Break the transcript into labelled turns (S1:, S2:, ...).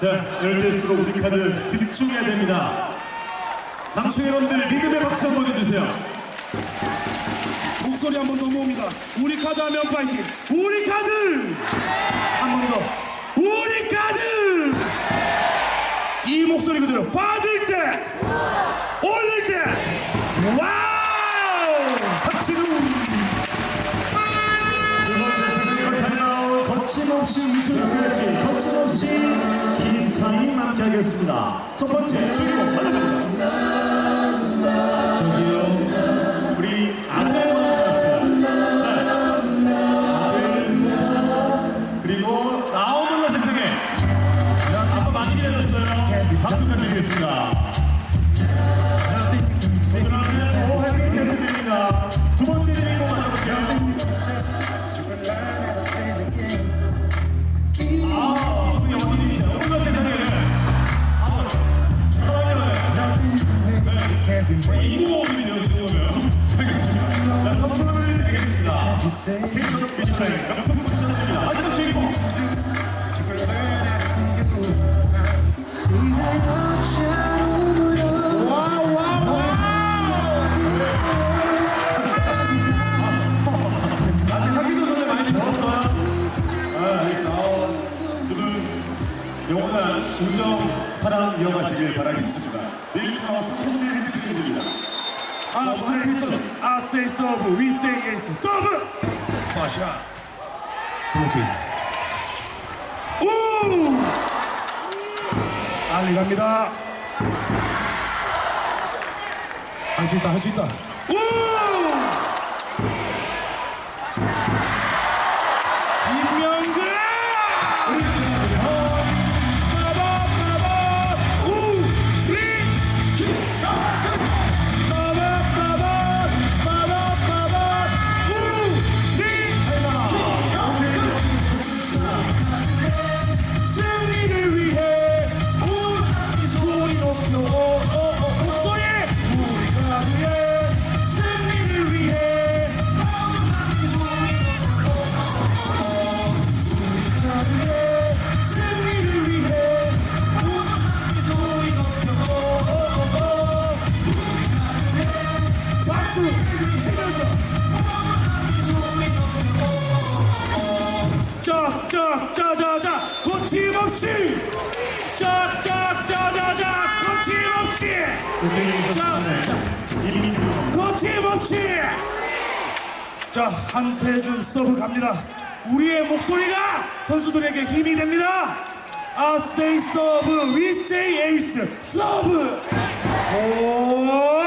S1: 자, 때일수록 우리 카드 집중해야 됩니다. 장충 여러분들 믿음의 박수 한번 해주세요.
S2: 목소리 한 번 더 모읍니다. 우리 카드 하면 파이팅. 우리 카드 한 번 더. 우리 카드 이 목소리 그대로 받을 때 올릴 때 와우
S1: 박진우 두 번째 트랙으로 달려나온 거침없이 거침없이 기사님 함께하겠습니다. 첫 번째 주인공 만나봅니다. 저기요 네. 이모님이요, 이모면. 알겠습니다. 자, 선물을 드리겠습니다. 캐치업 미션을 명품 추천드립니다. 마지막 주인공.
S2: 와우 와우 와우
S1: 아직 하기도 전에 많이 더웠어요. 아, 알겠습니다. 어, 두분 영원한 우정, 사랑 이어가시길 바라겠습니다. 밀크하우스 소문을 해드립니다.
S2: I say so, I say serve, we say yes, serve. 마샤. 블로킹. 우! 빨리 갑니다. 할 수 있다, 할 수 있다. 우! 김명 없이. 짝짝짜자자 거침없이. 짝짝 거침없이. 자 한태준 서브 갑니다. 우리의 목소리가 선수들에게 힘이 됩니다. say 서브, say ace, 서브. 오